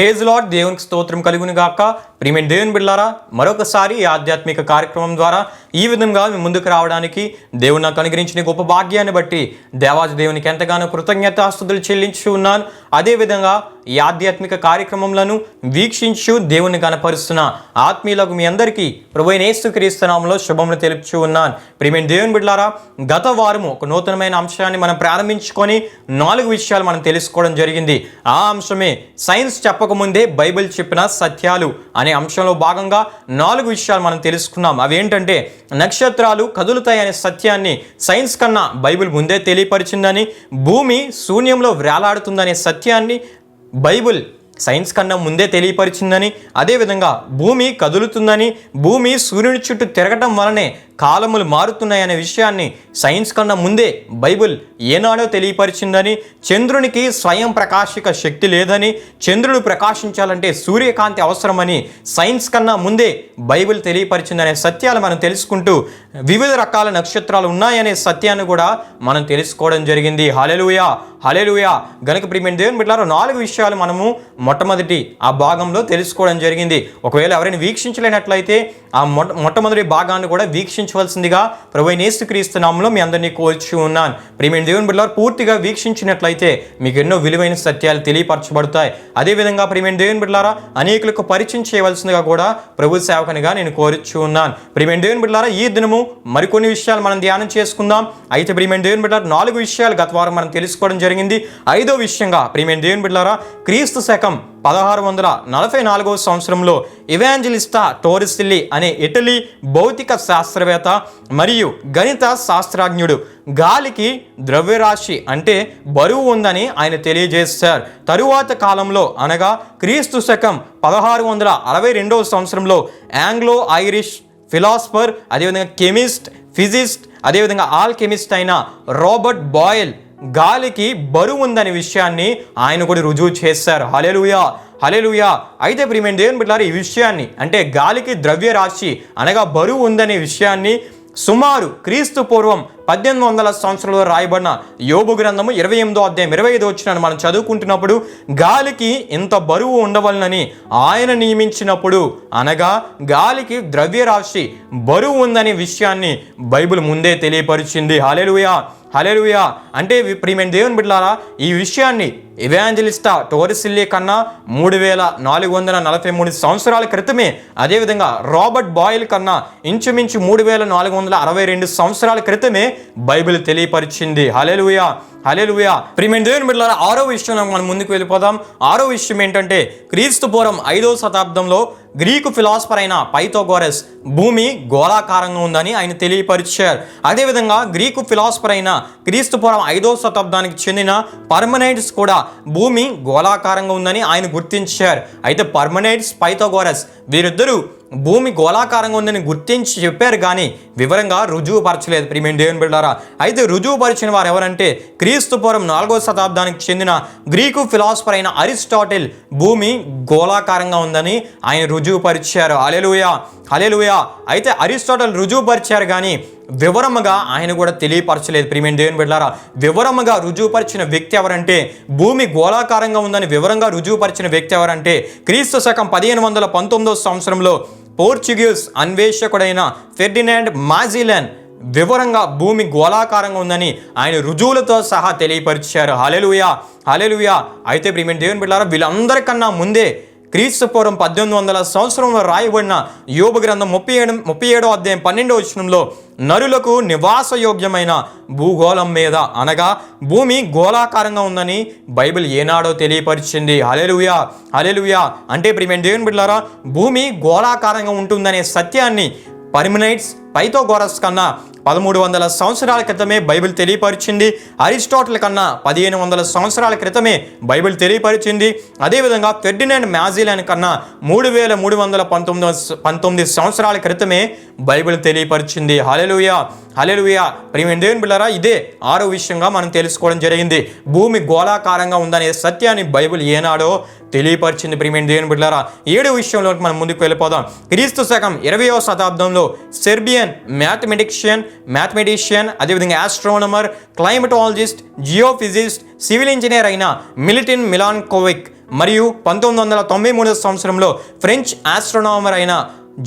Praise lord దేవునికి స్తోత్రం కలుగును గాక. ప్రియమైన దేవుని బిళ్ళారా మరొకసారి ఆధ్యాత్మిక కార్యక్రమం ద్వారా ఈ విధంగా మీ ముందుకు రావడానికి దేవుడు నాకు అనుగ్రహించిన గొప్ప భాగ్యాన్ని బట్టి దేవాజ దేవునికి ఎంతగానో కృతజ్ఞతాస్తుతులు చెల్లించి ఉన్నాను. అదేవిధంగా ఈ ఆధ్యాత్మిక కార్యక్రమంలను వీక్షించు దేవుని కనపరుస్తున్న ఆత్మీయులకు మీ అందరికీ ప్రభు క్రీస్తునామంలో శుభములు తెలుపుచు ఉన్నాను. ప్రియమైన దేవుని బిడ్డారా గత వారము ఒక నూతనమైన అంశాన్ని మనం ప్రారంభించుకొని నాలుగు విషయాలు మనం తెలుసుకోవడం జరిగింది. ఆ అంశమే సైన్స్ చెప్పకముందే బైబిల్ చెప్పిన సత్యాలు అనే అంశంలో భాగంగా నాలుగు విషయాలు మనం తెలుసుకున్నాం. అవేంటంటే నక్షత్రాలు కదులుతాయనే సత్యాన్ని సైన్స్ కన్నా బైబిల్ ముందే తెలియపరిచిందని భూమి శూన్యంలో వ్రేలాడుతుందనే సత్యాన్ని బైబిల్ సైన్స్ కన్నా ముందే తెలియపరిచిందని అదేవిధంగా భూమి కదులుతుందని భూమి సూర్యుని చుట్టూ తిరగటం వలనే కాలములు మారుతున్నాయనే విషయాన్ని సైన్స్ కన్నా ముందే బైబిల్ ఏనాడో తెలియపరిచిందని చంద్రునికి స్వయం ప్రకాశిక శక్తి లేదని చంద్రుడు ప్రకాశించాలంటే సూర్యకాంతి అవసరమని సైన్స్ కన్నా ముందే బైబిల్ తెలియపరిచిందనే సత్యాలు మనం తెలుసుకుంటూ వివిధ రకాల నక్షత్రాలు ఉన్నాయనే సత్యాన్ని కూడా మనం తెలుసుకోవడం జరిగింది. హలెలుయా హలెలుయా గనక ప్రియమైన దేవుని బిడ్డలారా నాలుగు విషయాలు మనము మొట్టమొదటి ఆ భాగంలో తెలుసుకోవడం జరిగింది. ఒకవేళ ఎవరైనా వీక్షించలేనట్లయితే ఆ మొట్ట మొట్టమొదటి భాగాన్ని కూడా వీక్షించవలసిందిగా ప్రభు నేస్తుక్రీస్తు నామంలో మీ అందరినీ కోల్చి ఉన్నాను. ప్రియమైన దేవుని బిడ్డలారు పూర్తిగా వీక్షించినట్లయితే మీకు ఎన్నో విలువైన సత్యాలు తెలియపరచబడతాయి. అదేవిధంగా ప్రియమైన దేవుని బిడ్డలారా అనేకులకు పరిచయం చేయవలసిందిగా కూడా ప్రభు సేవకునిగా నేను కోరుచు ఉన్నాను. ప్రియమైన దేవుని బిడ్డలారా ఈ దినము మరికొన్ని విషయాలు మనం ధ్యానం చేసుకుందాం. అయితే ప్రియమైన దేవుని బిడ్డలారు నాలుగు విషయాలు గత వారం మనం తెలుసుకోవడం జరిగింది. ఐదో విషయంగా ప్రియమైన దేవుని బిడ్డలారా క్రీస్తు శకం పదహారు వందల నలభై నాలుగవ సంవత్సరంలో ఇవాంజలిస్తా టోరిసిల్లి అనే ఇటలీ భౌతిక శాస్త్రవేత్త మరియు గణిత శాస్త్రజ్ఞుడు గాలికి ద్రవ్యరాశి అంటే బరువు ఉందని ఆయన తెలియజేశారు. తరువాత కాలంలో అనగా క్రీస్తు శకం పదహారు వందల అరవై రెండవ సంవత్సరంలో ఆంగ్లో ఐరిష్ ఫిలాసఫర్ అదేవిధంగా కెమిస్ట్ ఫిజిస్ట్ అదేవిధంగా ఆల్ కెమిస్ట్ అయిన రాబర్ట్ బాయల్ గాలికి బరువు ఉందనే విషయాన్ని ఆయన కూడా రుజువు చేశారు. హలెలుయా హలెలుయా అయితే ప్రియమైన దేవుని బిడ్డారు ఈ విషయాన్ని అంటే గాలికి ద్రవ్యరాశి అనగా బరువు ఉందనే విషయాన్ని సుమారు క్రీస్తు పూర్వం పద్దెనిమిది వందల సంవత్సరంలో రాయబడిన యోగు గ్రంథము ఇరవై ఎనిమిదో అధ్యాయం ఇరవై ఐదు వచ్చిన మనం చదువుకుంటున్నప్పుడు గాలికి ఇంత బరువు ఉండవలనని ఆయన నియమించినప్పుడు అనగా గాలికి ద్రవ్యరాశి బరువు ఉందనే విషయాన్ని బైబిల్ ముందే తెలియపరిచింది. హలెలుయా హలెలుయా అంటే వి- ప్రియమైన దేవుని బిడ్డలారా ఈ విషయాన్ని ఇవాంజలిస్టా టోరిసిల్లే కన్నా మూడు వేల నాలుగు వందల నలభై మూడు సంవత్సరాల క్రితమే అదేవిధంగా రాబర్ట్ బాయిల్ కన్నా ఇంచుమించు మూడు వేల నాలుగు వందల అరవై రెండు సంవత్సరాల క్రితమే బైబిల్ తెలియపరిచింది. హలేలుయా హలేలుయా ప్రియమైన దేవుని బిడ్డలారా ఆరో విషయం మనం ముందుకు వెళ్ళిపోదాం. ఆరో విషయం ఏంటంటే క్రీస్తు పూర్వం ఐదో శతాబ్దంలో గ్రీకు ఫిలాసఫర్ అయిన పైథోగోరస్ భూమి గోళాకారంగా ఉందని ఆయన తెలియపరిచారు. అదేవిధంగా గ్రీకు ఫిలాసఫర్ అయిన క్రీస్తు పూర్వం ఐదో శతాబ్దానికి చెందిన పర్మనైట్స్ కూడా భూమి గోళాకారంగా ఉందని ఆయన గుర్తించారు. అయితే పర్మనైట్స్ పైథోగోరస్ వీరిద్దరూ భూమి గోళాకారంగా ఉందని గుర్తించి చెప్పారు కానీ వివరంగా రుజువు పరచలేదు ప్రియమైన దేవుని బిడ్డారా అయితే రుజువు పరిచిన వారు ఎవరంటే క్రీస్తు పూర్వం నాలుగో శతాబ్దానికి చెందిన గ్రీకు ఫిలాసఫర్ అయిన అరిస్టాటిల్ భూమి గోళాకారంగా ఉందని ఆయన రుజువు పరిచారు అలెలుయా అలెలుయా అయితే అరిస్టాటిల్ రుజువు పరిచారు కానీ వివరముగా ఆయన కూడా తెలియపరచలేదు ప్రియమైన దేవుని బిడ్డారా వివరముగా రుజువుపరిచిన వ్యక్తి ఎవరంటే భూమి గోళాకారంగా ఉందని వివరంగా రుజువుపరిచిన వ్యక్తి ఎవరంటే క్రీస్తు శకం పదిహేను వందల పంతొమ్మిదవ సంవత్సరంలో పోర్చుగీస్ అన్వేషకుడైన ఫెర్డినాండ్ మాజిలన్ వివరంగా భూమి గోళాకారంగా ఉందని ఆయన రుజువులతో సహా తెలియపరిచారు. హలెలుయా హలెలుయా అయితే ప్రియమైన దేవుని బిడ్డారా వీళ్ళందరికన్నా ముందే క్రీస్తు పూర్వం పద్దెనిమిది వందల సంవత్సరంలో రాయబడిన యోగ గ్రంథం ముప్పై ఏడు ముప్పై ఏడో అధ్యాయం పన్నెండో వచనంలో నరులకు నివాసయోగ్యమైన భూగోళం మీద అనగా భూమి గోళాకారంగా ఉందని బైబిల్ ఏనాడో తెలియపరిచింది. హలెలుయా హలెలుయా అంటే ప్రియమైన దేవుని బిడ్డారా భూమి గోళాకారంగా ఉంటుందనే సత్యాన్ని పర్మినైట్స్ పైథోగోరస్ కన్నా పదమూడు వందల సంవత్సరాల క్రితమే బైబిల్ తెలియపరిచింది. అరిస్టాటిల్ కన్నా పదిహేను వందల సంవత్సరాల క్రితమే బైబిల్ తెలియపరిచింది. అదేవిధంగా ఫెర్డినాండ్ మ్యాజిలాన్ కన్నా మూడు వేల మూడు వందల పంతొమ్మిది పంతొమ్మిది సంవత్సరాల క్రితమే బైబిల్ తెలియపరిచింది. హలెలుయా హలెలుయా ప్రియమైన దేవుని బిళ్ళారా ఇదే ఆరో విషయంగా మనం తెలుసుకోవడం జరిగింది. భూమి గోళాకారంగా ఉందనే సత్యాన్ని బైబిల్ ఏనాడో తెలియపరిచింది. ప్రియమైన దేవుని బిడ్డారా ఏడు విషయంలో మనం ముందుకు వెళ్ళిపోదాం. క్రీస్తు శకం ఇరవయో శతాబ్దంలో సెర్బియన్ మ్యాథమెటిషియన్ మ్యాథమెటిషియన్ అదేవిధంగా astronomer climatologist geophysicist civil engineer అయిన మిలిటిన్ మిలాన్ కోవిక్ మరియు పంతొమ్మిది వందల తొంభై మూడవ సంవత్సరంలో ఫ్రెంచ్ ఆస్ట్రోనామర్ అయిన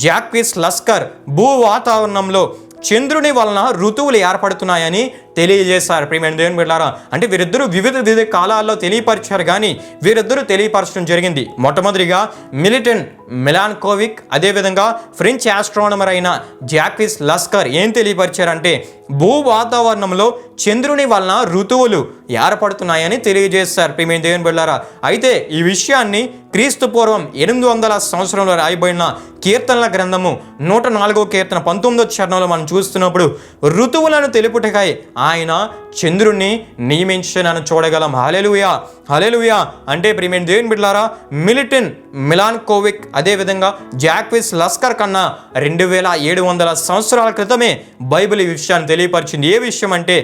జాక్విస్ లస్కర్ భూ వాతావరణంలో చంద్రుని వలన ఋతువులు ఏర్పడుతున్నాయని తెలియజేశారు. ప్రియమైన దేవుని బిడ్డారా అంటే వీరిద్దరూ వివిధ వివిధ కాలాల్లో తెలియపరిచారు కానీ వీరిద్దరూ తెలియపరచడం జరిగింది. మొట్టమొదటిగా మిలిటన్ మిలాన్కోవిక్ అదేవిధంగా ఫ్రెంచ్ ఆస్ట్రానమర్ అయిన జాక్విస్ లస్కర్ ఏం తెలియపరిచారంటే భూ వాతావరణంలో చంద్రుని వలన ఋతువులు ఏర్పడుతున్నాయని తెలియజేశారు. ప్రియమైన దేవుని బిడ్డారా అయితే ఈ విషయాన్ని క్రీస్తు పూర్వం ఎనిమిది వందల సంవత్సరంలో రాయబడిన కీర్తనల గ్రంథము నూట నాలుగో కీర్తన పంతొమ్మిదో చరణంలో మనం చూస్తున్నప్పుడు ఋతువులను తెలుపుటకై ఆయన చంద్రుణ్ణి నియమించనని చూడగలం. హలెలుయా హలెలుయా అంటే ప్రియమైన దేవుని బిడ్లారా మిలిటన్ మిలాన్ కోవిక్ అదేవిధంగా జాక్విస్ లస్కర్ కన్నా రెండు వేల ఏడు వందల సంవత్సరాల క్రితమే బైబిల్ ఈ విషయాన్ని తెలియపరిచింది. ఏ విషయం అంటే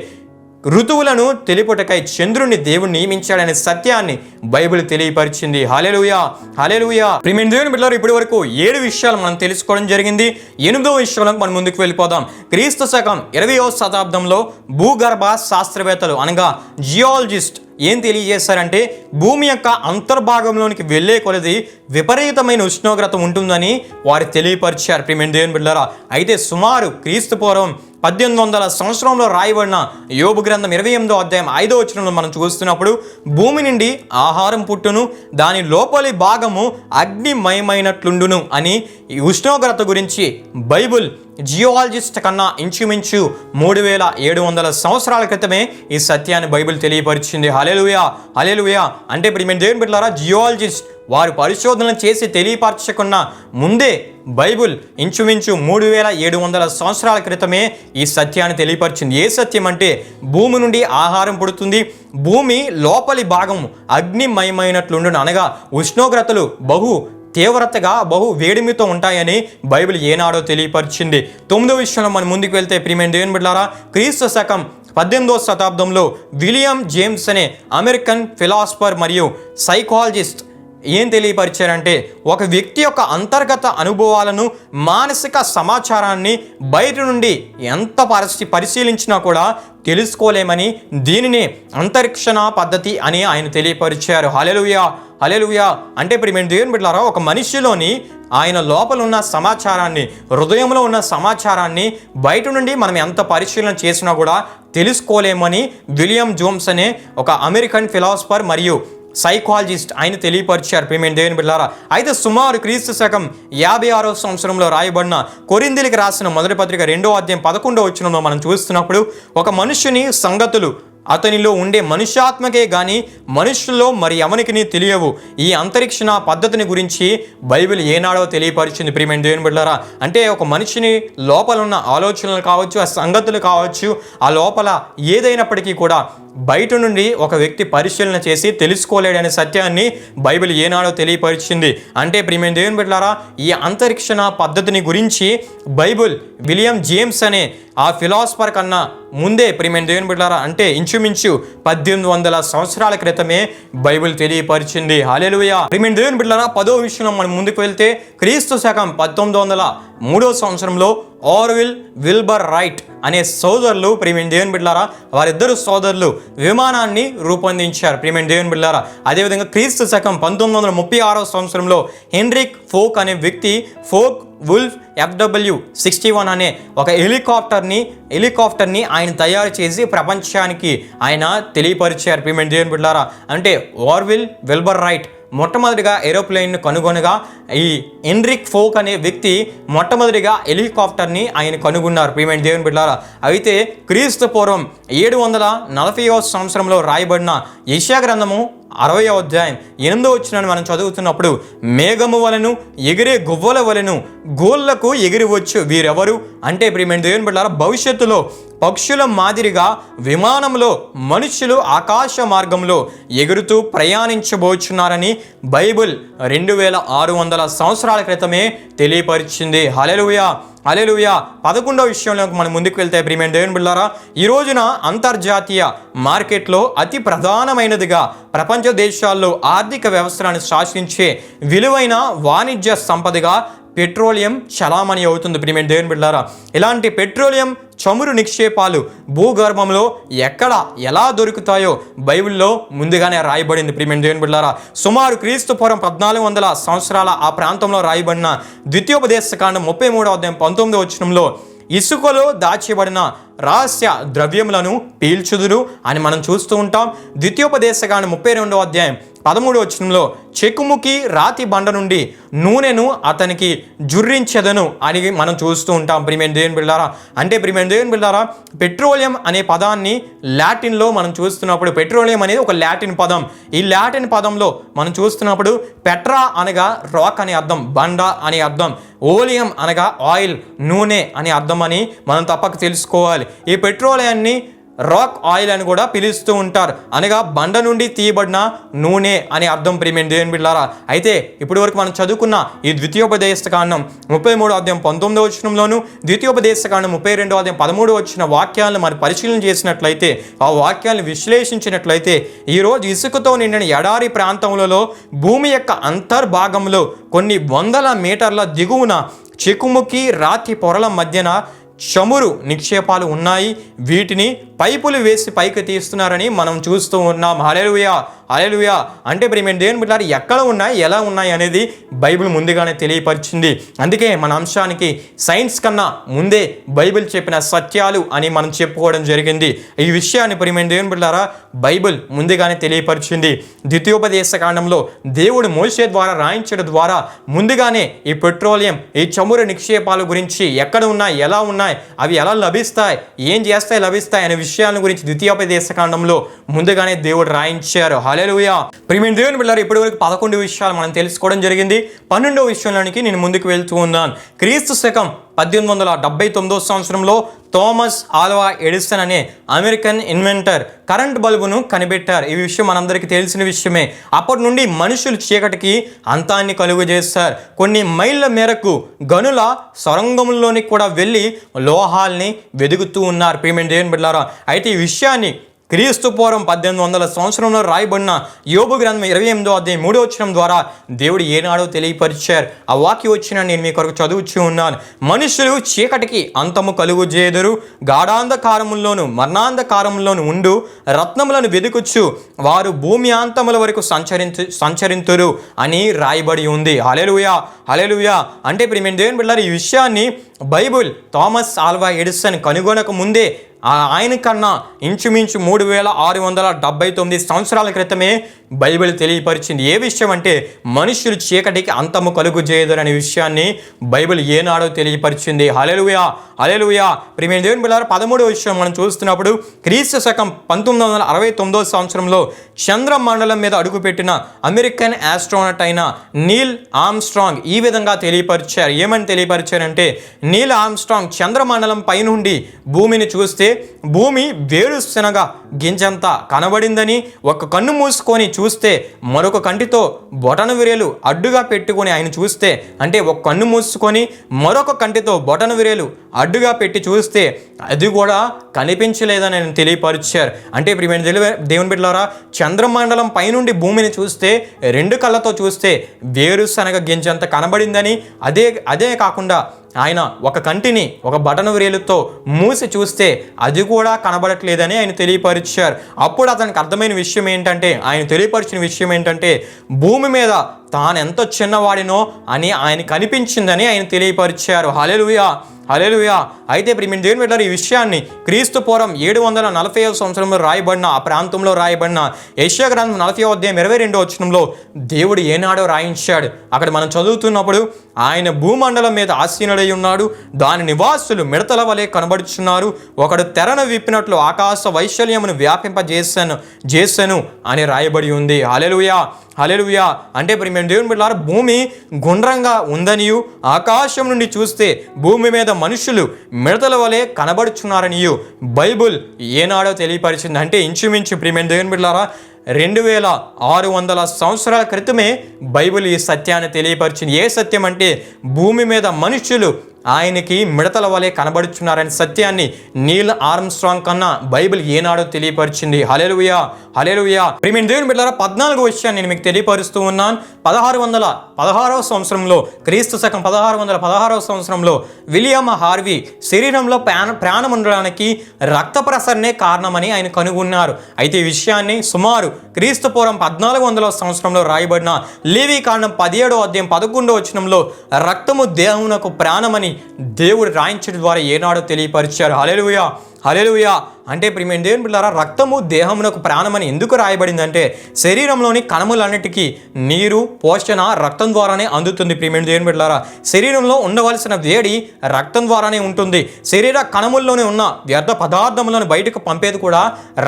ఋతువులను తెలిపుటకై చంద్రుని దేవుడు నియమించాడనే సత్యాన్ని బైబిల్ తెలియపరిచింది. హలెలుయా హలెలుయా ప్రిమిన్ దేవుని బిడ్డలారు ఇప్పటి వరకు ఏడు విషయాలు మనం తెలుసుకోవడం జరిగింది. ఎనిమిదో విషయంలో మనం ముందుకు వెళ్ళిపోదాం. క్రీస్తు శకం ఇరవయో శతాబ్దంలో భూగర్భ శాస్త్రవేత్తలు అనగా జియాలజిస్ట్ ఏం తెలియజేస్తారంటే భూమి యొక్క అంతర్భాగంలోనికి వెళ్ళే కొలది విపరీతమైన ఉష్ణోగ్రత ఉంటుందని వారు తెలియపరిచారు. ప్రియమైన దేవుని బిడ్డలారా అయితే సుమారు క్రీస్తు పూర్వం పద్దెనిమిది వందల సంవత్సరంలో రాయబడిన యోబు గ్రంథం ఇరవై ఎనిమిదో అధ్యాయం ఐదో వచనంలో మనం చూస్తున్నప్పుడు భూమి నుండి ఆహారం పుట్టును దాని లోపలి భాగము అగ్నిమయమైనట్లుండును అని ఈ ఉష్ణోగ్రత గురించి బైబుల్ జియోలజిస్ట్ కన్నా ఇంచుమించు మూడు వేల ఏడు వందల సంవత్సరాల క్రితమే ఈ సత్యాన్ని బైబిల్ తెలియపరిచింది. అలెలుయా అలెలుయా అంటే ఇప్పుడు మేము దేవుని బిడ్డలారా జియాలజిస్ట్. వారు పరిశోధనలు చేసి తెలియపరచకుండా ముందే బైబుల్ ఇంచుమించు మూడు వేల ఏడు వందల సంవత్సరాల క్రితమే ఈ సత్యాన్ని తెలియపరిచింది. ఏ సత్యం అంటే భూమి నుండి ఆహారం పుడుతుంది. భూమి లోపలి భాగం అగ్నిమయమైనట్లుండును. అనగా ఉష్ణోగ్రతలు బహు తీవ్రతగా బహు వేడిమితో ఉంటాయని బైబిల్ ఏనాడో తెలియపరిచింది. తొమ్మిదో విషయంలో మనం ముందుకు వెళ్తే ప్రియమైన దేవుని బిడ్డారా క్రీస్తు శకం పద్దెనిమిదవ శతాబ్దంలో విలియం జేమ్స్ అనే అమెరికన్ ఫిలాసఫర్ మరియు సైకాలజిస్ట్ ఏం తెలియపరిచారంటే ఒక వ్యక్తి యొక్క అంతర్గత అనుభవాలను మానసిక సమాచారాన్ని బయట నుండి ఎంత పరిస్థితి పరిశీలించినా కూడా తెలుసుకోలేమని దీనిని అంతరిక్షణ పద్ధతి అని ఆయన తెలియపరిచారు. హలెలుయా హలెలుయా అంటే ఇప్పుడు మేము దేవుని బిడ్డారా ఒక మనిషిలోని ఆయన లోపల ఉన్న సమాచారాన్ని హృదయంలో ఉన్న సమాచారాన్ని బయట నుండి మనం ఎంత పరిశీలన చేసినా కూడా తెలుసుకోలేమని విలియం జోమ్స్ అనే ఒక అమెరికన్ ఫిలాసఫర్ మరియు సైకాలజిస్ట్ ఆయన తెలియపరిచారు పేమెంట్ దేవుని బిడ్డారా అయితే సుమారు క్రీస్తు శకం యాభై ఆరో సంవత్సరంలో రాయబడిన కొరిందిలికి రాసిన మొదటి పత్రిక రెండో అధ్యాయం పదకొండో వచ్చినంలో మనం చూస్తున్నప్పుడు ఒక మనుషుని సంగతులు అతనిలో ఉండే మనుష్యాత్మకే గాని మనుషుల్లో మరి ఎవరికి తెలియవు. ఈ అంతరిక్షణ పద్ధతిని గురించి బైబిల్ ఏనాడో తెలియపరిచింది ప్రియమైన దేవుని బిడ్డారా అంటే ఒక మనిషిని లోపల ఉన్న ఆలోచనలు కావచ్చు ఆ సంగతులు కావచ్చు ఆ లోపల ఏదైనప్పటికీ కూడా బయట నుండి ఒక వ్యక్తి పరిశీలన చేసి తెలుసుకోలేడనే సత్యాన్ని బైబిల్ ఏనాడో తెలియపరిచింది. అంటే ప్రియమైన దేవుని బిడ్డారా ఈ అంతరిక్షణ పద్ధతిని గురించి బైబిల్ విలియం జేమ్స్ అనే ఆ ఫిలాసఫర్ కన్నా ముందే ప్రియమైన దేవుని బిడ్డారా అంటే ఇంచుమించు పద్దెనిమిది వందల సంవత్సరాల క్రితమే బైబిల్ తెలియపరిచింది. హాలేలుయా ప్రియమైన దేవుని బిడ్డారా పదో విషయంలో మనం ముందుకు వెళ్తే క్రీస్తు శకం పంతొమ్మిది వందల మూడో సంవత్సరంలో ఆర్విల్ విల్బర్ రైట్ అనే సోదరులు ప్రియమైన దేవుని బిడ్లారా వారిద్దరు సోదరులు విమానాన్ని రూపొందించారు. ప్రియమైన దేవుని బిడ్డారా అదేవిధంగా క్రీస్తు శకం పంతొమ్మిది వందల ముప్పై ఆరో సంవత్సరంలో హెన్రిక్ ఫోక్ అనే వ్యక్తి Focke Wulf FW sixty one అనే ఒక హెలికాప్టర్ని హెలికాప్టర్ని ఆయన తయారు చేసి ప్రపంచానికి ఆయన తెలియపరిచారు. పేమెంట్ దేవుని బిడ్డారా అంటే వార్విల్ వెల్బర్ రైట్ మొట్టమొదటిగా ఏరోప్లేన్ను కనుగొనగా ఈ ఎన్రిక్ ఫోక్ అనే వ్యక్తి మొట్టమొదటిగా హెలికాప్టర్ని ఆయన కనుగొన్నారు. ప్రియమైన దేవుని బిడ్డారా అయితే క్రీస్తు పూర్వం ఏడు వందల నలభైవ సంవత్సరంలో రాయబడిన యశా గ్రంథము అరవై అధ్యాయం ఎనిమిదో వచ్చిన మనం చదువుతున్నప్పుడు మేఘము వలను ఎగిరే గువ్వల వలను గోళ్ళకు ఎగిరివచ్చు వీరెవరు? అంటే ప్రియమైన దేవుని బిడ్డారా భవిష్యత్తులో పక్షుల మాదిరిగా విమానంలో మనుషులు ఆకాశ మార్గంలో ఎగురుతూ ప్రయాణించబోచున్నారని బైబిల్ రెండు వేల ఆరు వందల సంవత్సరాల క్రితమే తెలియపరిచింది. హలెలుయా అలెలుయా పదకొండవ విషయంలో మనం ముందుకు వెళ్తే ప్రియమైన దేవుని బిళ్ళారా ఈ రోజున అంతర్జాతీయ మార్కెట్లో అతి ప్రధానమైనదిగా ప్రపంచ దేశాల్లో ఆర్థిక వ్యవస్థలను శాసించే విలువైన వాణిజ్య సంపదగా పెట్రోలియం చలామణి అవుతుంది ప్రియమైన దేవుని బిడ్డారా. ఇలాంటి పెట్రోలియం చమురు నిక్షేపాలు భూగర్భంలో ఎక్కడ ఎలా దొరుకుతాయో బైబిల్లో ముందుగానే రాయబడింది ప్రియమైన దేవుని బిడ్డారా. సుమారు క్రీస్తు పూర్వం పద్నాలుగు వందల సంవత్సరాల ఆ ప్రాంతంలో రాయబడిన ద్వితీయోపదేశ కాండం ముప్పై మూడవ అధ్యాయం పంతొమ్మిదో వచనంలో ఇసుకలో దాచబడిన రహస్య ద్రవ్యములను పీల్చుదురు అని మనం చూస్తూ ఉంటాం. ద్వితీయోపదేశకాండ ముప్పై రెండవ అధ్యాయం పదమూడు వచనంలో చెకుముకి రాతి బండ నుండి నూనెను అతనికి జుర్రించెదను అని మనం చూస్తూ ఉంటాం. ప్రిమేన్ దేవుని బిళ్ళారా అంటే ప్రిమేన్ దేవుని బిళ్ళారా పెట్రోలియం అనే పదాన్ని లాటిన్లో మనం చూస్తున్నప్పుడు పెట్రోలియం అనేది ఒక లాటిన్ పదం. ఈ లాటిన్ పదంలో మనం చూస్తున్నప్పుడు పెట్రా అనగా రాక్ అనే అర్థం బండ అనే అర్థం ఓలియం అనగా ఆయిల్ నూనె అనే అర్థం అని మనం తప్పక తెలుసుకోవాలి. ఈ పెట్రోలియాన్ని రాక్ ఆయిల్ అని కూడా పిలుస్తూ ఉంటారు. అనగా బండ నుండి తీయబడిన నూనె అని అర్థం ప్రియమైన దేవుని బిడ్డారా అయితే ఇప్పటి వరకు మనం చదువుకున్న ఈ ద్వితీయోపదేశ కాండం ముప్పై మూడో అధ్యాయం పంతొమ్మిదో వచ్చినంలోను ద్వితీయోపదేశ కాండం ముప్పై రెండో అధ్యాయం పదమూడు వచ్చిన వాక్యాలను మరి పరిశీలన చేసినట్లయితే ఆ వాక్యాలను విశ్లేషించినట్లయితే ఈరోజు ఇసుకతో నిండిన ఎడారి ప్రాంతములలో భూమి యొక్క అంతర్భాగంలో కొన్ని వందల మీటర్ల దిగువన చెకుముకి రాతి పొరల మధ్యన చమురు నిక్షేపాలు ఉన్నాయి. వీటిని పైపులు వేసి పైకి తీస్తున్నారని మనం చూస్తూ ఉన్నాం. హలేలుయా అలెలుయా అంటే ప్రేమ దేవుని బిడ్డారు ఎక్కడ ఉన్నాయి ఎలా ఉన్నాయి అనేది బైబిల్ ముందుగానే తెలియపరిచింది. అందుకే మన అంశానికి సైన్స్ కన్నా ముందే బైబిల్ చెప్పిన సత్యాలు అని మనం చెప్పుకోవడం జరిగింది. ఈ విషయాన్ని ప్రియమైన దేవుని బిడ్డారా బైబిల్ ముందుగానే తెలియపరిచింది. ద్వితీయోపదేశ కాండంలో దేవుడు మోసే ద్వారా రాయించడం ద్వారా ముందుగానే ఈ పెట్రోలియం ఈ చమురు నిక్షేపాల గురించి ఎక్కడ ఉన్నాయి ఎలా ఉన్నాయి అవి ఎలా లభిస్తాయి ఏం చేస్తాయి లభిస్తాయి అనే విషయాల గురించి ద్వితీయోపదేశ కాండంలో ముందుగానే దేవుడు రాయించారు. హల్లెలూయా. ప్రియమైన దేవుని బిడ్డారు ఇప్పటి వరకు పదకొండు విషయాలు మనం తెలుసుకోవడం జరిగింది. పన్నెండో విషయంలోనికి నేను ముందుకు వెళ్తూ ఉన్నాను. క్రీస్తు శకం పద్దెనిమిది వందల డెబ్బై తొమ్మిదో సంవత్సరంలో థామస్ ఆల్వా ఎడిసన్ అనే అమెరికన్ ఇన్వెంటర్ కరెంట్ బల్బును కనిపెట్టారు. ఈ విషయం మనందరికీ తెలిసిన విషయమే. అప్పటి నుండి మనుషులు చీకటికి అంతాన్ని కలుగు చేస్తారు కొన్ని మైళ్ళ మేరకు గనుల సొరంగంలోనికి కూడా వెళ్ళి లోహాల్ని వెదుగుతూ ఉన్నారు. పేమెంట్ దేవుని బిడ్డారా అయితే ఈ విషయాన్ని క్రీస్తు పూర్వం పద్దెనిమిది వందల సంవత్సరంలో రాయబడిన యోగు గ్రంథం ఇరవై ఎనిమిదో అధ్యాయం మూడో వచ్చిన ద్వారా దేవుడు ఏనాడో తెలియపరిచారు. ఆ వాక్య వచ్చిన నేను మీ కొరకు చదువుచి ఉన్నాను. మనుషులు చీకటికి అంతము కలుగు చేదురు గాఢాంధకారముల్లోను మరణాంధకారముల్లోను ఉండు. రత్నములను వెదుకుచ్చు వారు భూమి అంతముల వరకు సంచరించు సంచరింతురు అని రాయబడి ఉంది. హలెలుయా హలెలుయా అంటే ఇప్పుడు మేము దేవుని బిడ్డారు ఈ విషయాన్ని బైబుల్ థామస్ ఆల్వా ఎడిసన్ కనుగొనక ముందే ఆయన కన్నా ఇంచుమించు మూడు వేల ఆరు వందల డెబ్బై తొమ్మిది సంవత్సరాల క్రితమే బైబిల్ తెలియపరిచింది. ఏ విషయం అంటే మనుషులు చీకటికి అంతము కలుగు చేయదు అనే విషయాన్ని బైబిల్ ఏనాడో తెలియపరిచింది. హలెలుయా హలెలుయా ప్రియమైన దేవుని బిళ్ళారు పదమూడో విషయం మనం చూస్తున్నప్పుడు క్రీస్తు శకం పంతొమ్మిది వందల అరవై తొమ్మిదో సంవత్సరంలో చంద్రమండలం మీద అడుగుపెట్టిన అమెరికన్ ఆస్ట్రోనట్ అయిన నీల్ ఆమ్స్ట్రాంగ్ ఈ విధంగా తెలియపరిచారు. ఏమని తెలియపరిచారంటే నీల్ ఆమ్స్ట్రాంగ్ చంద్రమండలం పైనుండి భూమిని చూస్తే భూమి వేరుశనగ గింజంత కనబడిందని ఒక కన్ను మూసుకొని చూస్తే మరొక కంటితో బొటన విరేలు అడ్డుగా పెట్టుకొని ఆయన చూస్తే అంటే ఒక కన్ను మూసుకొని మరొక కంటితో బొటన విరేలు అడ్డుగా పెట్టి చూస్తే అది కూడా కనిపించలేదని ఆయన తెలియపరిచారు. అంటే ఇప్పుడు మేము తెలివ దేవుని బిడ్డలారా చంద్రమండలం పైనుండి భూమిని చూస్తే రెండు కళ్ళతో చూస్తే వేరుశనగ గింజంత కనబడిందని అదే అదే కాకుండా ఆయన ఒక కంటిని ఒక బటన్ వ్రేలుతో మూసి చూస్తే అది కూడా కనబడట్లేదని ఆయన తెలియపరిచారు. అప్పుడు అతనికి అర్థమైన విషయం ఏంటంటే ఆయన తెలియపరిచిన విషయం ఏంటంటే భూమి మీద తాను ఎంత చిన్నవాడినో అని ఆయన కనిపించిందని ఆయన తెలియపరిచారు. హలెలుయా హలెలుయా అయితే ఇప్పుడు మేము దేవుని పెట్టారు ఈ విషయాన్ని క్రీస్తు పూర్వం ఏడు వందల నలభై సంవత్సరంలో రాయబడిన ఆ ప్రాంతంలో రాయబడిన ఏషియా గ్రంథం నలభై అధ్యాయం ఇరవై రెండో వచనంలో దేవుడు ఏనాడో రాయించాడు. అక్కడ మనం చదువుతున్నప్పుడు ఆయన భూమండలం మీద ఆసీనుడై ఉన్నాడు. దాని నివాసులు మిడతల వలె కనబడుచున్నారు. ఒకడు తెరను విప్పినట్లు ఆకాశ వైశల్యమును వ్యాపింపజేశాను చేశాను అని రాయబడి ఉంది. హలెలుయా హలెలుయా అంటే ఇప్పుడు మేము దేవుని బిడ్డలారా భూమి గుండ్రంగా ఉందనియు. ఆకాశం నుండి చూస్తే భూమి మీద మనుషులు మిడతల వలె కనబడుచున్నారనియు. బైబుల్ ఏనాడో తెలియపరిచింది. అంటే ఇంచుమించు ప్రియమైన దేవుని బిడ్డలారా రెండు వేల ఆరు వందల సంవత్సరాల క్రితమే బైబిల్ ఈ సత్యాన్ని తెలియపరిచింది. ఏ సత్యం అంటే భూమి మీద మనుషులు ఆయనకి మిడతల వలె కనబడుచున్నారనే సత్యాన్ని నీల్ ఆర్మ్స్ట్రాంగ్ కన్నా బైబిల్ ఏనాడో తెలియపరిచింది. హలేలుయా హలేలుయా ప్రిమిన్ దేవుని బిడ్డారా పద్నాలుగో విషయాన్ని నేను మీకు తెలియపరుస్తూ ఉన్నాను. పదహారు వందల పదహారవ సంవత్సరంలో క్రీస్తు శకం పదహారు వందల పదహారవ సంవత్సరంలో విలియం హార్వీ శరీరంలో ప్రాణ ప్రాణం ఉండడానికి రక్త ప్రసరణే కారణమని ఆయన కనుగొన్నారు. అయితే ఈ విషయాన్ని సుమారు క్రీస్తు పూర్వం పద్నాలుగు వందల సంవత్సరంలో రాయబడిన లేవి కారణం పదిహేడో అధ్యాయం పదకొండో వచనంలో రక్తము దేహమునకు ప్రాణమని దేవుడు రాయించడం ద్వారా ఏనాడో తెలియపరిచారు. హలెలుయా హలెలుయా అంటే ప్రియమైన దేవుని పిల్లారా రక్తము దేహమునకు ప్రాణమని ఎందుకు రాయబడిందంటే శరీరంలోని కణములన్నిటికీ నీరు పోషణ రక్తం ద్వారానే అందుతుంది ప్రియమైన దేవుని బిడ్డారా. శరీరంలో ఉండవలసిన వేడి రక్తం ద్వారానే ఉంటుంది. శరీర కణముల్లోనే ఉన్న వ్యర్థ పదార్థములను బయటకు పంపేది కూడా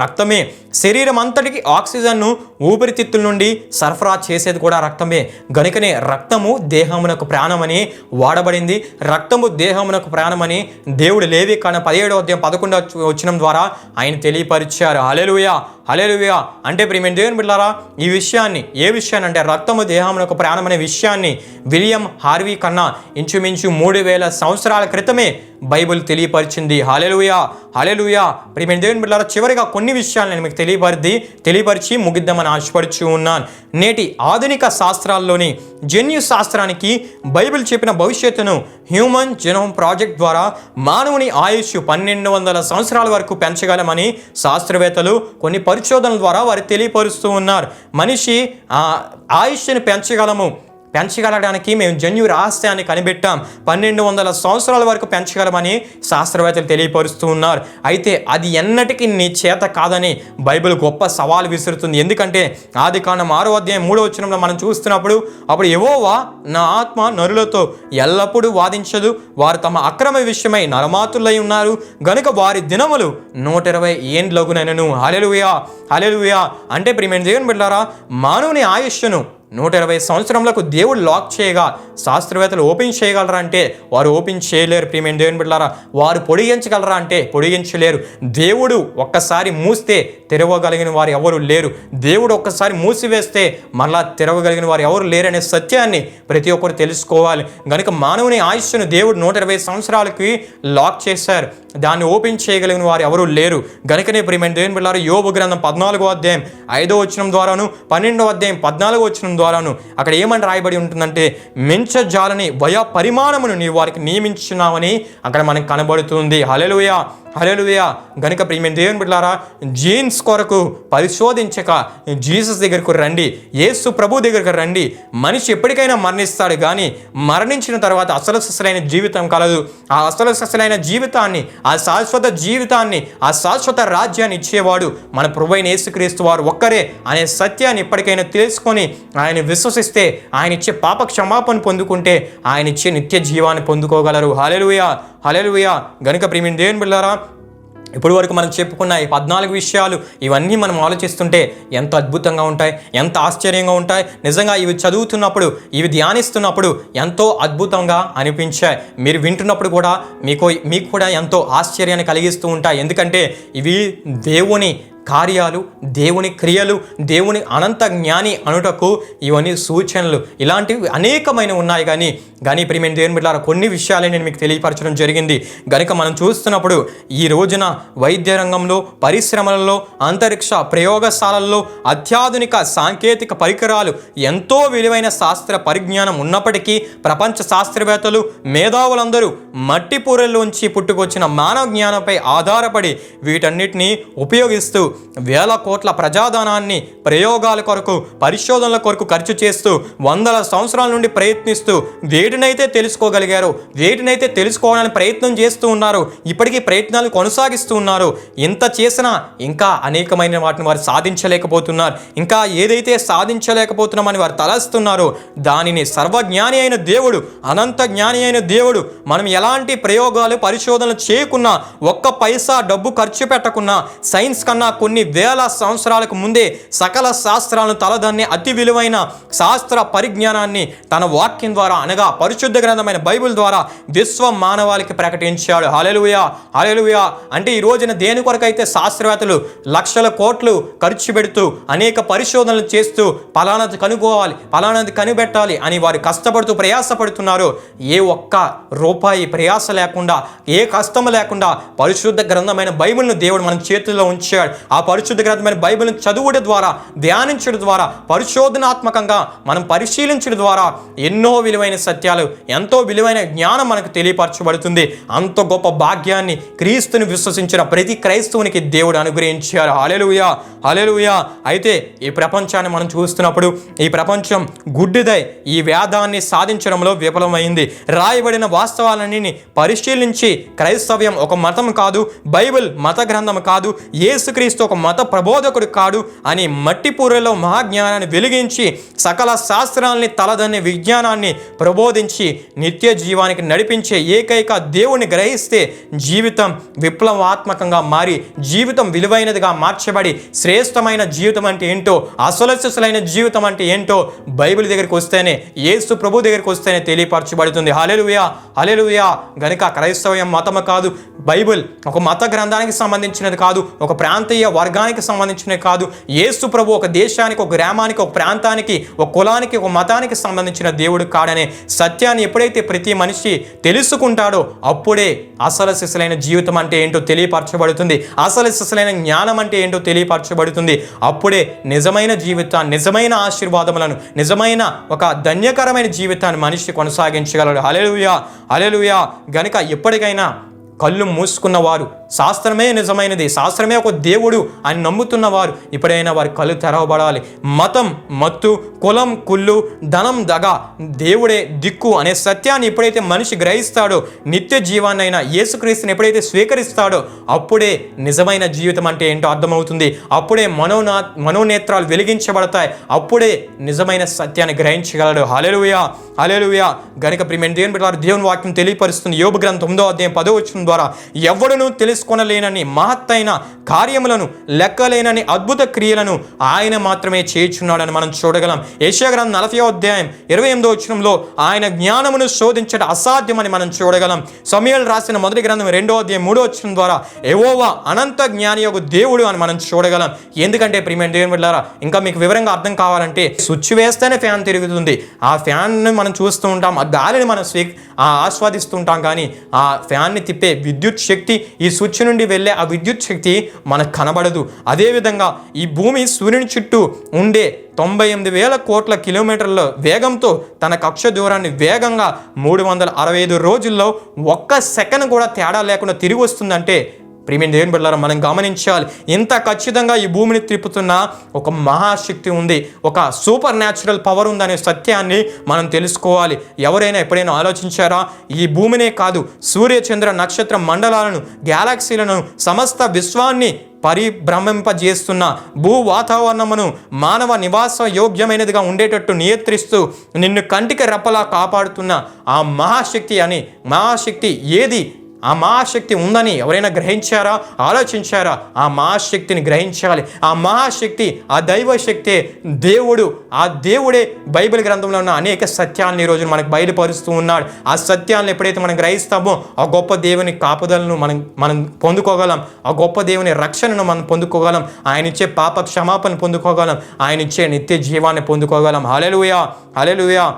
రక్తమే. శరీరం అంతటికి ఆక్సిజన్ను ఊపిరితిత్తుల నుండి సరఫరా చేసేది కూడా రక్తమే. గనుకనే రక్తము దేహమునకు ప్రాణమని వాడబడింది. రక్తము దేహమునకు ప్రాణమని దేవుడు లేవి కాన పదిహేడో అధ్యాయం పదకొండవ వచనం ద్వారా ఆయన తెలియపరిచారు. హలెలుయా హలెలుయా అంటే ప్రియమైన దేవుని బిడ్డారా ఈ విషయాన్ని ఏ విషయాన్ని అంటే రక్తము దేహమునకు ప్రాణం అనే విషయాన్ని విలియం హార్వీ కన్నా ఇంచుమించు మూడు వేల సంవత్సరాల క్రితమే బైబిల్ తెలియపరిచింది. హలెలుయా హలెలుయా ప్రియమైన దేవుని బిడ్డారా చివరిగా కొన్ని విషయాలు నేను మీకు తెలియపరిది తెలియపరిచి ముగిద్దామని ఆశపడుచు ఉన్నాను. నేటి ఆధునిక శాస్త్రాల్లోని జన్యు శాస్త్రానికి బైబిల్ చెప్పిన భవిష్యత్తును హ్యూమన్ జెనోమ్ ప్రాజెక్ట్ ద్వారా మానవుని ఆయుష్ పన్నెండు వందల సంవత్సరాల వరకు పెంచగలమని శాస్త్రవేత్తలు కొన్ని పరిశోధనల ద్వారా వారు తెలియపరుస్తూ ఉన్నారు. మనిషి ఆయుష్ను పెంచగలము. పెంచగలడానికి మేము జన్యు రహస్యాన్ని కనిపెట్టాం. పన్నెండు వందల సంవత్సరాల వరకు పెంచగలమని శాస్త్రవేత్తలు తెలియపరుస్తూ ఉన్నారు. అయితే అది ఎన్నటికీ నీ చేత కాదని బైబిల్ గొప్ప సవాల్ విసురుతుంది. ఎందుకంటే ఆది కాండం ఆరో అధ్యాయం మూడో వచ్చినంలో మనం చూస్తున్నప్పుడు అప్పుడు ఎవోవా నా ఆత్మ నరులతో ఎల్లప్పుడూ వాదించదు. వారు తమ అక్రమ విషయమై నరమాతులై ఉన్నారు. గనుక వారి దినములు నూట ఇరవై ఏండ్లగునైనను. హలెలుయా హలెలుయా అంటే ప్రియమైన దేవుని బిడ్డారా మానవుని ఆయుష్ను నూట ఇరవై సంవత్సరంలకు దేవుడు లాక్ చేయగా శాస్త్రవేత్తలు ఓపెన్ చేయగలరా అంటే వారు ఓపెన్ చేయలేరు ప్రియమైన దేవుని బిడ్డారా వారు పొడిగించగలరా అంటే పొడిగించలేరు దేవుడు ఒక్కసారి మూస్తే తెరవగలిగిన వారు ఎవరు లేరు. దేవుడు ఒక్కసారి మూసివేస్తే మళ్ళా తెరవగలిగిన వారు ఎవరు లేరనే సత్యాన్ని ప్రతి ఒక్కరు తెలుసుకోవాలి. గనుక మానవుని ఆయుష్ను దేవుడు నూట ఇరవై సంవత్సరాలకి లాక్ చేశారు. దాన్ని ఓపెన్ చేయగలిగిన వారు ఎవరు లేరు. గనుకనే ప్రియమైన దేవుని బిడ్డారా యోగ గ్రంథం పద్నాలుగో అధ్యాయం ఐదో వచనం ద్వారాను పన్నెండో అధ్యాయం పద్నాలుగో వచనం ద్వారాను అక్కడ ఏమని రాయబడి ఉంటుందంటే మెంచజాలని వయ పరిమాణమును నీవు వారికి నియమించున్నావని అక్కడ మనకు కనబడుతుంది. హలెలుయా హలెలుయా గనుక ప్రియమైన దేవుని బిడ్డారా జీన్స్ కొరకు పరిశోధించక జీసస్ దగ్గరకు రండి యేసు ప్రభు దగ్గరకు రండి. మనిషి ఎప్పటికైనా మరణిస్తాడు కానీ మరణించిన తర్వాత అసలు ససలైన జీవితం కలదు. ఆ అసలు ససలైన జీవితాన్ని ఆ శాశ్వత జీవితాన్ని ఆ శాశ్వత రాజ్యాన్ని ఇచ్చేవాడు మన ప్రభు అయిన యేసుక్రీస్తు వారు ఒక్కరే అనే సత్యాన్ని ఎప్పటికైనా తెలుసుకొని ఆయన విశ్వసిస్తే ఆయన ఇచ్చే పాప క్షమాపణ పొందుకుంటే ఆయన ఇచ్చే నిత్య జీవాన్ని పొందుకోగలరు. హలెలుయా హలెలుయా గనుక ప్రియమైన దేవుని బిళ్ళారా ఇప్పటి వరకు మనం చెప్పుకున్న ఈ పద్నాలుగు విషయాలు ఇవన్నీ మనం ఆలోచిస్తుంటే ఎంత అద్భుతంగా ఉంటాయి ఎంత ఆశ్చర్యంగా ఉంటాయి. నిజంగా ఇవి చదువుతున్నప్పుడు ఇవి ధ్యానిస్తున్నప్పుడు ఎంతో అద్భుతంగా అనిపించాయి. మీరు వింటున్నప్పుడు కూడా మీకు మీకు కూడా ఎంతో ఆశ్చర్యాన్ని కలిగిస్తూ ఉంటాయి. ఎందుకంటే ఇవి దేవుని కార్యాలు దేవుని క్రియలు దేవుని అనంత జ్ఞాని అనుటకు ఇవన్నీ సూచనలు. ఇలాంటివి అనేకమైన ఉన్నాయి కానీ కానీ ప్రియమైన దేవుని బిడ్డారా కొన్ని విషయాలే నేను మీకు తెలియపరచడం జరిగింది. గనుక మనం చూస్తున్నప్పుడు ఈ రోజున వైద్య రంగంలో పరిశ్రమలలో అంతరిక్ష ప్రయోగశాలల్లో అత్యాధునిక సాంకేతిక పరికరాలు ఎంతో విలువైన శాస్త్ర పరిజ్ఞానం ఉన్నప్పటికీ ప్రపంచ శాస్త్రవేత్తలు మేధావులందరూ మట్టి పూరల్లోంచి పుట్టుకొచ్చిన మానవ జ్ఞానంపై ఆధారపడి వీటన్నిటిని ఉపయోగిస్తూ వేల కోట్ల ప్రజాధనాన్ని ప్రయోగాల కొరకు పరిశోధనల కొరకు ఖర్చు చేస్తూ వందల సంవత్సరాల నుండి ప్రయత్నిస్తూ వేటినైతే తెలుసుకోగలిగారు వేటినైతే తెలుసుకోవడానికి ప్రయత్నం చేస్తూ ఉన్నారు ఇప్పటికీ ప్రయత్నాలు కొనసాగిస్తూ ఉన్నారు. ఎంత చేసినా ఇంకా అనేకమైన వాటిని వారు సాధించలేకపోతున్నారు. ఇంకా ఏదైతే సాధించలేకపోతున్నామని వారు తలస్తున్నారు దానిని సర్వజ్ఞాని అయిన దేవుడు అనంత జ్ఞాని అయిన దేవుడు మనం ఎలాంటి ప్రయోగాలు పరిశోధనలు చేయకున్నా ఒక్క పైసా డబ్బు ఖర్చు పెట్టకున్నా సైన్స్ కన్నా కొన్ని వేల సంవత్సరాలకు ముందే సకల శాస్త్రాలను తలదన్ని అతి విలువైన శాస్త్ర పరిజ్ఞానాన్ని తన వాక్యం ద్వారా అనగా పరిశుద్ధ గ్రంథమైన బైబిల్ ద్వారా విశ్వ మానవాళికి ప్రకటించాడు. హలెలుయా హలెలుయా అంటే ఈ రోజున దేని కొరకైతే శాస్త్రవేత్తలు లక్షల కోట్లు ఖర్చు పెడుతూ అనేక పరిశోధనలు చేస్తూ పలానాది కనుగోవాలి పలానాది కనిపెట్టాలి అని వారు కష్టపడుతూ ప్రయాసపడుతున్నారు ఏ ఒక్క రూపాయి ప్రయాస లేకుండా ఏ కష్టం లేకుండా పరిశుద్ధ గ్రంథమైన బైబిల్ను దేవుడు మన చేతుల్లో ఉంచాడు. ఆ పరిశుద్ధ గ్రంథమైన బైబిల్ని చదువుడు ద్వారా ధ్యానించడం ద్వారా పరిశోధనాత్మకంగా మనం పరిశీలించడం ద్వారా ఎన్నో విలువైన సత్యాలు ఎంతో విలువైన జ్ఞానం మనకు తెలియపరచబడుతుంది. అంత గొప్ప భాగ్యాన్ని క్రీస్తుని విశ్వసించిన ప్రతి క్రైస్తవునికి దేవుడు అనుగ్రహించారు. హలెలుయా హలెలుయా అయితే ఈ ప్రపంచాన్ని మనం చూస్తున్నప్పుడు ఈ ప్రపంచం గుడ్డిదై ఈ వేదాన్ని సాధించడంలో విఫలమైంది. రాయబడిన వాస్తవాలన్నీ పరిశీలించి క్రైస్తవ్యం ఒక మతం కాదు బైబిల్ మత గ్రంథం కాదు యేసుక్రీస్తు ఒక మత ప్రబోధకుడు కాడు అని మట్టి పూరలో మహాజ్ఞానాన్ని వెలిగించి సకల శాస్త్రాల్ని తలదన్ని విజ్ఞానాన్ని ప్రబోధించి నిత్య జీవానికి నడిపించే ఏకైక దేవుని గ్రహిస్తే జీవితం విప్లవాత్మకంగా మారి జీవితం విలువైనదిగా మార్చబడి శ్రేష్టమైన జీవితం అంటే ఏంటో అసలసలైన జీవితం అంటే ఏంటో బైబిల్ దగ్గరికి వస్తేనే యేసు ప్రభు దగ్గరికి వస్తేనే తెలియపరచబడుతుంది. హలెలుయా హలెలుయా గనుక క్రైస్తవం మతము కాదు బైబిల్ ఒక మత గ్రంథానికి సంబంధించినది కాదు ఒక ప్రాంతీయ వర్గానికి సంబంధించినవి కాదు. యేసు ప్రభు ఒక దేశానికి ఒక గ్రామానికి ఒక ప్రాంతానికి ఒక కులానికి ఒక మతానికి సంబంధించిన దేవుడు కాడనే సత్యాన్ని ఎప్పుడైతే ప్రతి మనిషి తెలుసుకుంటాడో అప్పుడే అసలు శిశులైన జీవితం అంటే ఏంటో తెలియపరచబడుతుంది. అసలు శిశులైన జ్ఞానం అంటే ఏంటో తెలియపరచబడుతుంది. అప్పుడే నిజమైన జీవితాన్ని నిజమైన ఆశీర్వాదములను నిజమైన ఒక ధన్యకరమైన జీవితాన్ని మనిషి కొనసాగించగలడు. అలెలుయా అలెలుయా గనుక ఎప్పటికైనా కళ్ళు మూసుకున్నవారు. శాస్త్రమే నిజమైనది. శాస్త్రమే ఒక దేవుడు అని నమ్ముతున్నవారు. ఇప్పుడైనా వారి కళ్ళు తెరవబడాలి. మతం మత్తు కులం కుళ్ళు ధనం దగ దేవుడే దిక్కు అనే సత్యాన్ని ఎప్పుడైతే మనిషి గ్రహిస్తాడో నిత్య జీవాన్నైనా యేసుక్రీస్తుని ఎప్పుడైతే స్వీకరిస్తాడో అప్పుడే నిజమైన జీవితం అంటే ఏంటో అర్థమవుతుంది. అప్పుడే మనోనా మనోనేత్రాలు వెలిగించబడతాయి. అప్పుడే నిజమైన సత్యాన్ని గ్రహించగలడు. హలెలుయా హలెలుయా గనుక ప్రిమెంట్ దేవుని దేవుని వాక్యం తెలియపరుస్తుంది. యోగ గ్రంథం తొమ్మిదో అధ్యాయం పదో వచ్చిన ద్వారా ఎవడును తెలుసుకొనలేనని మహత్తైన కార్యములను లెక్కలేనని అద్భుత క్రియలను ఆయన మాత్రమే చేయుచున్నాడని మనం చూడగలం. ఏషియా నలభై అధ్యాయం ఇరవై ఎనిమిదో వచ్చినంలో ఆయన జ్ఞానమును శోధించడం అసాధ్యమని మనం చూడగలం. సమయాలు రాసిన మొదటి గ్రంథం రెండో అధ్యాయం మూడో వచ్చిన ద్వారా ఎవోవా అనంత జ్ఞాని యొక్క దేవుడు అని మనం చూడగలం. ఎందుకంటే ప్రియమైన దేవుని వెళ్ళారా ఇంకా మీకు వివరంగా అర్థం కావాలంటే స్విచ్ వేస్తేనే ఫ్యాన్ తిరుగుతుంది. ఆ ఫ్యాన్ను మనం చూస్తూ ఉంటాం ఆ గాలిని మనం స్వీ ఆ ఆస్వాదిస్తుంటాం కానీ ఆ ఫ్యాన్ని తిప్పే విద్యుత్ శక్తి ఈ స్విచ్ నుండి వెళ్ళే ఆ విద్యుత్ శక్తి మనకు కనబడదు. అదేవిధంగా ఈ భూమి సూర్యుని చుట్టూ ఉండే తొంభై ఎనిమిది వేల కోట్ల కిలోమీటర్ల వేగంతో తన కక్ష దూరాన్ని వేగంగా మూడు వందల అరవై ఐదు రోజుల్లో ఒక్క సెకండ్ కూడా తేడా లేకుండా తిరిగి వస్తుందంటే ప్రేమిని దేవుని బిడ్డారా మనం గమనించాలి. ఇంత ఖచ్చితంగా ఈ భూమిని తిప్పుతున్న ఒక మహాశక్తి ఉంది. ఒక సూపర్ న్యాచురల్ పవర్ ఉందనే సత్యాన్ని మనం తెలుసుకోవాలి. ఎవరైనా ఎప్పుడైనా ఆలోచించారా? ఈ భూమినే కాదు సూర్య చంద్ర నక్షత్ర మండలాలను గ్యాలక్సీలను సమస్త విశ్వాన్ని పరిభ్రమింపజేస్తున్న భూ వాతావరణమును మానవ నివాస యోగ్యమైనదిగా ఉండేటట్టు నియంత్రిస్తూ నిన్ను కంటికి రెప్పలా కాపాడుతున్న ఆ మహాశక్తి అని మహాశక్తి ఏది? ఆ మహాశక్తి ఉందని ఎవరైనా గ్రహించారా? ఆలోచించారా? ఆ మహాశక్తిని గ్రహించాలి. ఆ మహాశక్తి ఆ దైవశక్తి దేవుడు ఆ దేవుడే బైబిల్ గ్రంథంలో ఉన్న అనేక సత్యాలను ఈరోజు మనకు బయలుపరుస్తూ ఉన్నాడు. ఆ సత్యాలను ఎప్పుడైతే మనం గ్రహిస్తామో ఆ గొప్ప దేవుని కాపుదలను మనం మనం పొందుకోగలం. ఆ గొప్ప దేవుని రక్షణను మనం పొందుకోగలం. ఆయన ఇచ్చే పాప క్షమాపణ పొందుకోగలం. ఆయన ఇచ్చే నిత్య జీవాన్ని పొందుకోగలం. హలెలుయా హలెలుయా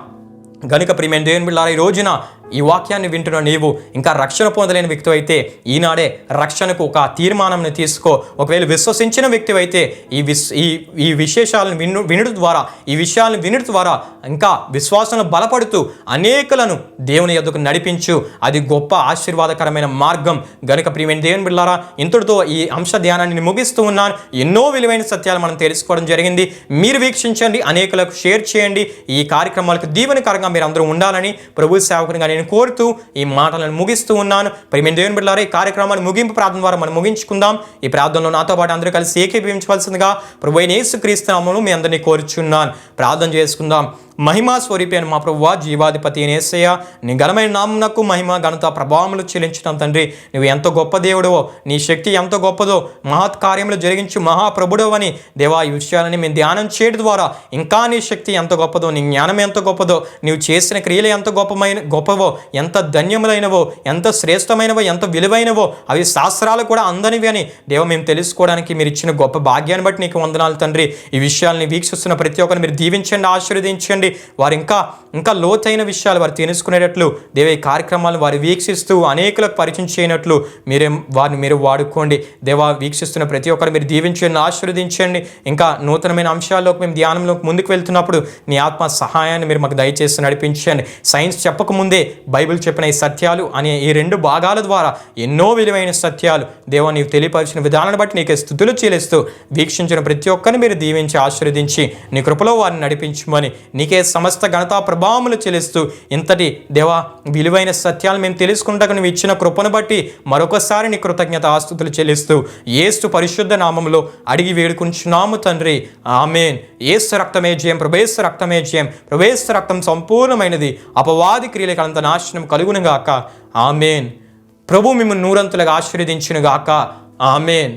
గనుక ప్రియమైన దేవుని బిళ్ళారా ఈ రోజున ఈ వాక్యాన్ని వింటున్న నీవు ఇంకా రక్షణ పొందలేని వ్యక్తి అయితే ఈనాడే రక్షణకు ఒక తీర్మానంని తీసుకో. ఒకవేళ విశ్వసించిన వ్యక్తి అయితే ఈ విశ్ ఈ ఈ విశేషాలను విను వినుడు ద్వారా ఈ విషయాలను వినుడు ద్వారా ఇంకా విశ్వాసను బలపడుతూ అనేకులను దేవుని యొద్దకు నడిపించు. అది గొప్ప ఆశీర్వాదకరమైన మార్గం. గనుక ప్రియమైన దేవుని బిళ్ళారా ఇంతటితో ఈ అంశ ధ్యానాన్ని ముగిస్తూ ఉన్నాను. ఎన్నో విలువైన సత్యాలు మనం తెలుసుకోవడం జరిగింది. మీరు వీక్షించండి అనేకులకు షేర్ చేయండి. ఈ కార్యక్రమాలకు దీవెనకరంగా మీరు అందరూ ఉండాలని ప్రభు సేవకునిగా నేను కోరుతూ ఈ మాటలను ముగిస్తూ ఉన్నాను. ప్రియమైన దేవుని బిడ్డారా ఈ కార్యక్రమాన్ని ముగింపు ప్రార్థన ద్వారా మనం ముగించుకుందాం. ఈ ప్రార్థనలో నాతో పాటు అందరూ కలిసి ఏకీభవించవలసిందిగా ప్రభు అయిన యేసుక్రీస్తు నామములో మీ అందరినీ కోరుచున్నాను. ప్రార్థన చేసుకుందాం. మహిమా స్వరూపి అని మా ప్రభువ జీవాధిపతి నేసయ్య నీ ఘనమైన నామునకు మహిమ ఘనత ప్రభావములు చెల్లించడం తండ్రి. నువ్వు ఎంత గొప్ప దేవుడవో నీ శక్తి ఎంత గొప్పదో మహత్ కార్యములు జరిగించు మహాప్రభుడవు అని దేవా ఈ విషయాలని మేము ధ్యానం చేయడం ద్వారా ఇంకా నీ శక్తి ఎంత గొప్పదో నీ జ్ఞానం ఎంత గొప్పదో నీవు చేసిన క్రియలు ఎంత గొప్పమైన గొప్పవో ఎంత ధన్యములైనవో ఎంత శ్రేష్టమైనవో ఎంత విలువైనవో అవి శాస్త్రాలు కూడా అందనివి అని దేవ మేము తెలుసుకోవడానికి మీరు ఇచ్చిన గొప్ప భాగ్యాన్ని బట్టి నీకు వందనాలు తండ్రి. ఈ విషయాల్ని వీక్షిస్తున్న ప్రతి ఒక్కరిని మీరు దీవించండి ఆశీర్వదించండి. వారు ఇంకా ఇంకా లోతైన విషయాలు వారు తెలుసుకునేటట్లు దేవ ఈ కార్యక్రమాలు వారు వీక్షిస్తూ అనేకులకు పరిచయం చేయనట్లు మీరే వారిని మీరు వాడుకోండి. దేవా వీక్షిస్తున్న ప్రతి ఒక్కరు మీరు దీవించండి ఆశీర్వదించండి. ఇంకా నూతనమైన అంశాల్లోకి మేము ధ్యానంలోకి ముందుకు వెళ్తున్నప్పుడు నీ ఆత్మ సహాయాన్ని మీరు మాకు దయచేసి నడిపించండి. సైన్స్ చెప్పకముందే బైబిల్ చెప్పిన ఈ సత్యాలు అనే ఈ రెండు భాగాల ద్వారా ఎన్నో విలువైన సత్యాలు దేవ నీవు తెలియపరిచిన విధానాన్ని బట్టి నీకే స్థుతులు చెల్లిస్తూ వీక్షించిన ప్రతి ఒక్కరిని మీరు దీవించి ఆశీర్వదించి నీ కృపలో వారిని నడిపించమని నీకే సమస్త ఘనతా ప్రభావములు చెల్లిస్తూ ఇంతటి దేవా విలువైన సత్యాలు మేము తెలుసుకుంటాక నువ్వు ఇచ్చిన కృపను బట్టి మరొకసారి నీ కృతజ్ఞత ఆస్తుతులు చెల్లిస్తూ ఏస్తు పరిశుద్ధ నామంలో అడిగి వేడుకుంటున్నాము తండ్రి. ఆమెన్. ఏసు రక్తమే జయం ప్రభేశ రక్తమే జయం ప్రభేశ రక్తం సంపూర్ణమైనది. అపవాది క్రియలకు అంత నాశనం కలుగునుగాక. ఆమెన్. ప్రభు మిమ్మల్ని నూరంతులుగా ఆశీర్వదించునుగాక. ఆమెన్.